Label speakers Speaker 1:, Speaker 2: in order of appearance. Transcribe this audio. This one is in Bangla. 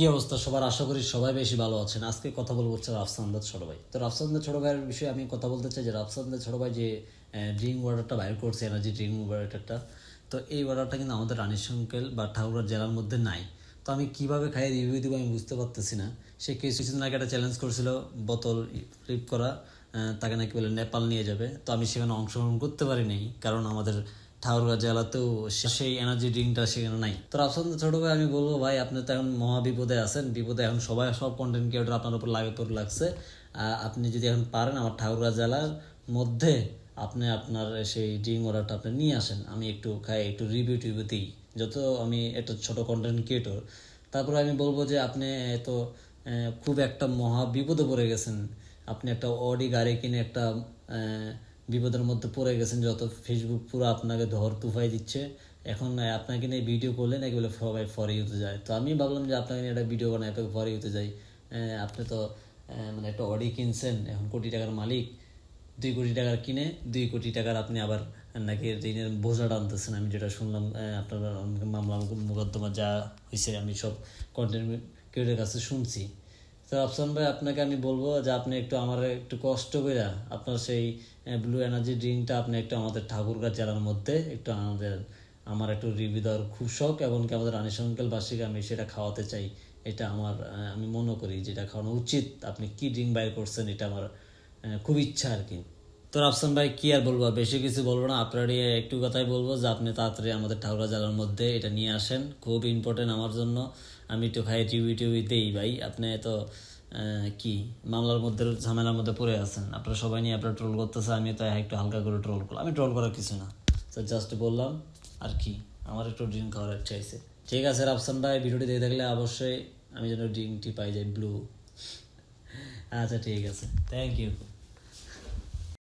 Speaker 1: কি অবস্থা? সবার আশা করি সবাই বেশি ভালো আছেন। আজকে কথা বলব হচ্ছে রাফসানদার ছোট ভাই। তো রাফসানদার ছোট ভাইয়ের বিষয়ে আমি কথা বলতে চাই যে রাফসানদার ছোট ভাই যে ড্রিঙ্ক ওয়াটারটা বাইর করছে, এনার্জি ড্রিঙ্ক ওয়াটারটা, তো এই ওয়াটারটা কিন্তু আমাদের রানীর সংকেল বা ঠাকুরার জেলার মধ্যে নাই। তো আমি কীভাবে খাই রিভিউ দিব আমি বুঝতে পারতেছি না। সে কিছুদিন আগে একটা চ্যালেঞ্জ করেছিল, বোতল ফ্লিপ করা তাকে নাকি বলে নেপাল নিয়ে যাবে। তো আমি সেখানে অংশগ্রহণ করতে পারিনি, কারণ আমাদের ঠাকুরগাঁ জেলাতেও সেই এনার্জি ড্রিঙ্কটা সেখানে নাই। তো রাফসান, ছোট ভাই, আমি বলব, ভাই, আপনি তো এখন মহা বিপদে আছেন। বিপদে এখন সবাই, সব কন্টেন্ট ক্রিয়েটর আপনার উপর লাগে তোর লাগছে। আপনি যদি এখন পারেন আমার ঠাকুরগাঁ জেলার মধ্যে আপনি আপনার সেই ড্রিঙ্ক অর্ডারটা আপনি নিয়ে আসেন। আমি একটু খাই, একটু রিভিউ টিভিউ দিই। যত আমি একটা ছোট কন্টেন্ট ক্রিয়েটর তারপরে আমি বলব যে আপনি তো খুব একটা মহা বিপদে পড়ে গেছেন। আপনি একটা অডি গাড়ি কিনে একটা বিপদের মধ্যে পড়ে গেছেন, যত ফেসবুক পুরো আপনাকে ধর তুফাই দিচ্ছে। এখন আপনাকে নিয়ে ভিডিও করলে নাকি বলে সবাই ফরে ইউতে যায়। তো আমি ভাবলাম যে আপনাকে নিয়ে একটা ভিডিও বানাই আপনাকে ফরে ইউতে যাই। আপনি তো মানে একটা অডি কিনছেন, এখন কোটি টাকার মালিক, দুই কোটি টাকার কিনে, দুই কোটি টাকার আপনি আবার নাকি ঋণের বোঝা টানতেছেন। আমি যেটা শুনলাম আপনার মামলা মোকদ্দমা যা হয়েছে আমি সব কন্টেন্ট ক্রিয়েটের কাছে শুনছি। তো আফসান ভাই, আপনাকে আমি বলব যে আপনি একটু আমার একটু কষ্ট করে আপনার সেই ব্লু এনার্জি ড্রিঙ্কটা আপনি একটু আমাদের ঠাকুরগাঁ জেলার মধ্যে একটু আমাদের, আমার একটু রিভিউ দেওয়ার খুব শখ এবং কি আমাদের রানী বাসীকে আমি সেটা খাওয়াতে চাই। এটা আমার আমি মনে করি যেটা খাওয়ানো উচিত। আপনি কি ড্রিঙ্ক বাইর করছেন এটা আমার খুব ইচ্ছা আর কি। তো রাফসান ভাই, কি আর বলব? বেশি কিছু বলব না। আপনারই একটু কথাই বলব যে, আপনি তাড়াতাড়ি আমাদের ঠাকুরা জেলার মধ্যে এটা নিয়ে আসেন। খুব ইম্পর্টেন্ট আমার জন্য। আমি একটু খাই, টিভি টিভি দেই ভাই। আপনি তো কি মামলার মধ্যে, ঝামেলার মধ্যে পড়ে আছেন। আপনারা সবাই নিয়ে আপনারা ট্রোল করতেছে আমি তো একটু হালকা করে ট্রোল করলাম। আমি ট্রোল করার কিছু না। তো জাস্ট বললাম, আর কি? আমার একটু ড্রিঙ্ক খাওয়ার ইচ্ছা হয়েছে ঠিক আছে রাফসান ভাই, ভিডিওটি দেখে থাকলে অবশ্যই আমি যেন ড্রিঙ্কটি পাই যাই ব্লু আচ্ছা ঠিক আছে। Thank you